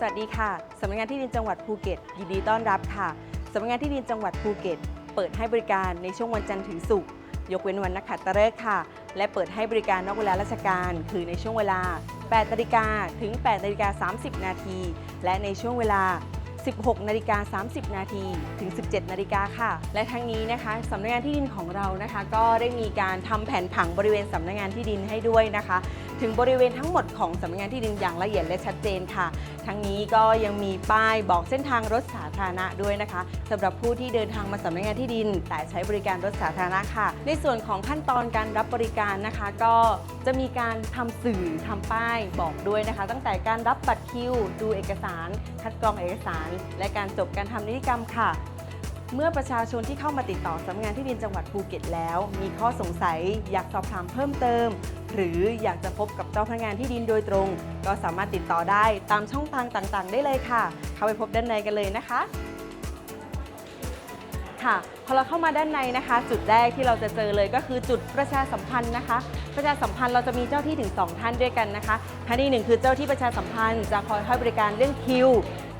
สวัสดีค่ะ สำนักงานที่ดินจังหวัดภูเก็ตยินดีต้อนรับค่ะ สำนักงานที่ดินจังหวัดภูเก็ต เปิดให้บริการในช่วงวันจันทร์ถึงศุกร์ ยกเว้นวันนักขัตฤกษ์ค่ะ และเปิดให้บริการนอกเวลาราชการ คือในช่วงเวลา 8นาฬิกาถึง8นาฬิกา30 นาที และในช่วงเวลา 16นาฬิกา30 นาทีถึง 17นาฬิกาค่ะ และทั้งนี้นะคะสำนักงานที่ดินของเรานะคะ ก็ได้มีการทำแผนผังบริเวณสำนักงานที่ดินให้ด้วยนะคะ ถึงบริเวณทั้งหมดของสำนักงานที่ดินอย่างละเอียดและชัดเจนค่ะ ทั้งนี้ก็ยังมีป้ายบอกเส้นทางรถสาธารณะด้วยนะคะสำหรับผู้ที่เดินทางมาสำนักงานที่ดิน แต่ใช้บริการรถสาธารณะค่ะ ในส่วนของขั้นตอนการรับบริการนะคะ ก็จะมีการทำสื่อทำป้ายบอกด้วยนะคะ ตั้งแต่การรับบัตรคิว ดูเอกสาร คัดกรองเอกสาร และการจบการทำนิติกรรมค่ะ เมื่อประชาชนที่เข้ามาติดต่อสำนักงานที่ดินจังหวัดภูเก็ตแล้ว มีข้อสงสัย อยากสอบถามเพิ่มเติม หรืออยากจะพบกับเจ้าพนักงานที่ดินโดยตรง ก็สามารถติดต่อได้ตามช่องทางต่างๆ ได้เลยค่ะ เข้าไปพบด้านในกันเลยนะคะ ค่ะพอเราเข้ามาด้านในนะคะ จุดแรกที่เราจะเจอเลยก็คือจุดประชาสัมพันธ์นะคะ ประชาสัมพันธ์เราจะมีเจ้าที่ถึง 2 ท่านด้วยกันนะคะท่านที่หนึ่งคือเจ้าที่ประชาสัมพันธ์จะคอยให้บริการเรื่องคิว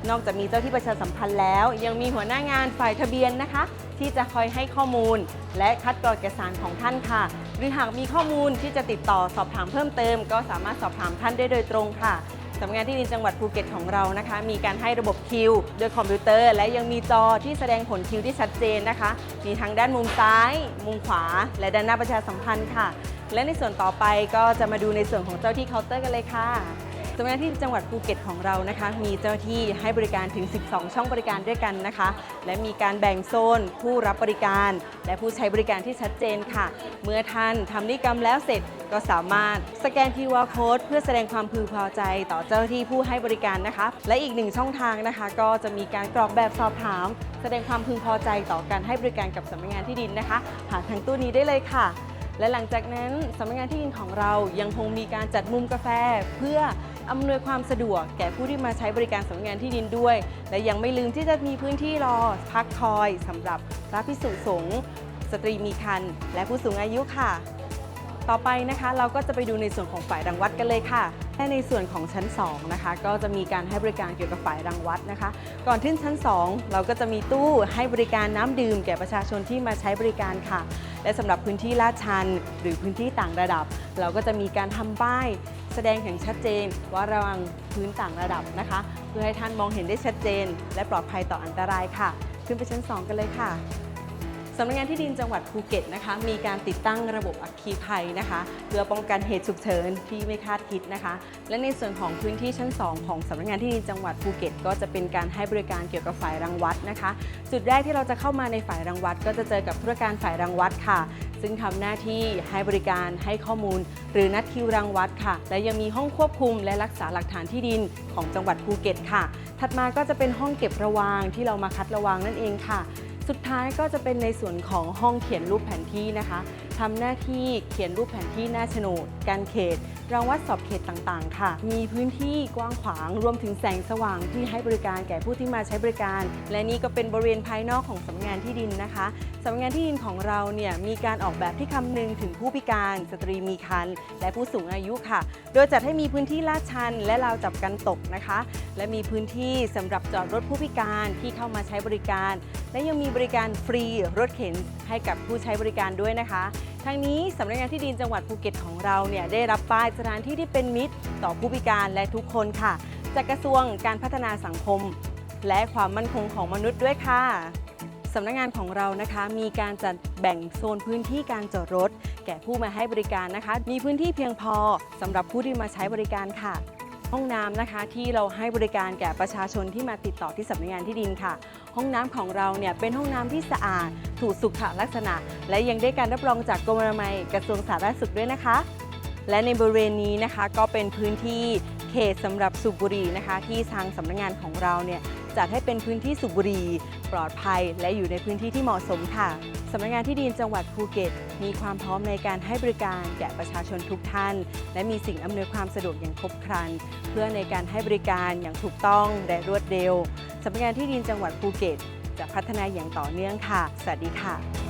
นอกจากมีเจ้าที่ประชาสัมพันธ์แล้ว ยังมีหัวหน้างานฝ่ายทะเบียนนะคะ ที่จะคอยให้ข้อมูล และคัดกรองเอกสารของท่านค่ะ หรือหากมีข้อมูลที่จะติดต่อสอบถามเพิ่มเติม ก็สามารถสอบถามท่านได้โดยตรงค่ะสำนักงานที่ดินจังหวัดภูเก็ตของเรานะคะ มีการให้ระบบคิวโดยคอมพิวเตอร์ และยังมีจอที่แสดงผลคิวที่ชัดเจนนะคะ มีทั้งด้านมุมซ้าย มุมขวา และด้านหน้าประชาสัมพันธ์ค่ะ และในส่วนต่อไปก็จะมาดูในส่วนของเจ้าที่เคาน์เตอร์กันเลยค่ะ สำนักงานที่จังหวัดภูเก็ตของเรานะคะ มีเจ้าที่ให้บริการถึง 12 ช่องบริการด้วยกันนะคะ และมีการแบ่งโซน ผู้รับบริการ และผู้ใช้บริการที่ชัดเจนค่ะ เมื่อท่านทำนิติกรรมแล้วเสร็จก็สามารถสแกน QR code เพื่อแสดงความพึงพอใจต่อเจ้าหน้าที่ผู้ให้บริการนะคะ และอีกหนึ่งช่องทางนะคะ ก็จะมีการกรอกแบบสอบถาม แสดงความพึงพอใจต่อการให้บริการกับสำนักงานที่ดินนะคะ ผ่านทางตู้นี้ได้เลยค่ะและหลังจากนั้นสำนักงานที่ดินของเรายังคงมีการจัดมุมกาแฟเพื่อ อำนวยความสะดวกแก่ผู้ที่มาใช้บริการสำนักงานที่ดินด้วย และยังไม่ลืมที่จะมีพื้นที่รอพักคอยสำหรับพระพิสุสงฆ์สตรีมีคันและผู้สูงอายุค่ะ ต่อไปนะคะเราก็จะไปดูในส่วนของฝ่ายรังวัดกันเลยค่ะและในส่วนของชั้น 2 นะคะ ก็จะมีการให้บริการเกี่ยวกับฝ่ายรังวัดนะคะ ก่อนขึ้นชั้น 2 เราก็จะมีตู้ให้บริการน้ำดื่มแก่ประชาชนที่มาใช้บริการค่ะ และสำหรับพื้นที่ลาดชัน หรือพื้นที่ต่างระดับ เราก็จะมีการทำป้ายแสดงอย่างชัดเจนว่าระวังพื้นต่างระดับนะคะ เพื่อให้ท่านมองเห็นได้ชัดเจน และปลอดภัยต่ออันตรายค่ะ ขึ้นไปชั้น 2 กันเลยค่ะ สำนักงานที่ดินจังหวัดภูเก็ตนะคะ มีการติดตั้งระบบอัคคีภัยนะคะ เพื่อป้องกันเหตุฉุกเฉินที่ไม่คาดคิดนะคะ และในส่วนของพื้นที่ชั้น 2 ของสำนักงานที่ดินจังหวัดภูเก็ต ก็จะเป็นการให้บริการเกี่ยวกับฝ่ายรังวัดนะคะ จุดแรกที่เราจะเข้ามาในฝ่ายรังวัด ก็จะเจอกับธุรการฝ่ายรังวัดค่ะ ซึ่งทำหน้าที่ให้บริการให้ข้อมูล หรือนัดคิวรังวัดค่ะ และยังมีห้องควบคุม และรักษาหลักฐานที่ดินของจังหวัดภูเก็ตค่ะ ถัดมาก็จะเป็นห้องเก็บระวางที่เรามาคัดระวางนั่นเองค่ะ สุดท้ายก็จะเป็นในส่วนของห้องเขียนรูปแผนที่นะคะทำหน้าที่เขียนรูปแผนที่หน้าโฉนด การเขตรางวัดสอบเขตต่างๆ ค่ะ มีพื้นที่กว้างขวางรวมถึงแสงสว่างที่ให้บริการแก่ผู้ที่มาใช้บริการ และนี่ก็เป็นบริเวณภายนอกของสำนักงานที่ดินนะคะสำนักงานที่ดินของเราเนี่ยมีการออกแบบที่คำนึงถึงผู้พิการ สตรีมีครรภ์และผู้สูงอายุค่ะ โดยจัดให้มีพื้นที่ลาดชัน และราวจับกันตกนะคะ และมีพื้นที่สำหรับจอดรถผู้พิการที่เข้ามาใช้บริการ และยังมีบริการฟรีรถเข็นให้กับผู้ใช้บริการด้วยนะคะ ทั้งนี้สำนักงานที่ดินจังหวัดภูเก็ตของเราเนี่ยได้รับป้ายสถานที่ที่เป็นมิตร ต่อผู้พิการและทุกคนค่ะ จากกระทรวงการพัฒนาสังคม และความมั่นคงของมนุษย์ด้วยค่ะสำนักงานของเรานะคะมีการจัดแบ่งโซนพื้นที่การจอดรถ แก่ผู้มาให้บริการนะคะ มีพื้นที่เพียงพอสำหรับผู้ที่มาใช้บริการค่ะ ห้องน้ำนะคะที่เราให้บริการแก่ประชาชนที่มาติดต่อที่สำนักงานที่ดินค่ะ ห้องน้ำของเราเนี่ยเป็นห้องน้ำที่สะอาด ถูกสุขลักษณะ และยังได้การรับรองจากกรมอนามัยกระทรวงสาธารณสุขด้วยนะคะ และในบริเวณนี้นะคะก็เป็นพื้นที่เขตสำหรับสูบบุหรี่นะคะ ที่ทางสำนักงานของเราเนี่ยจัดให้เป็นพื้นที่สูบบุหรี่ปลอดภัย และอยู่ในพื้นที่ที่เหมาะสมค่ะ สำนักงานที่ดินจังหวัดภูเก็ต มีความพร้อมในการให้บริการแก่ประชาชนทุกท่าน และมีสิ่งอำนวยความสะดวกอย่างครบครัน เพื่อในการให้บริการอย่างถูกต้องและรวดเร็วสำนักงานที่ดินจังหวัดภูเก็ต จะพัฒนาอย่างต่อเนื่องค่ะ สวัสดีค่ะ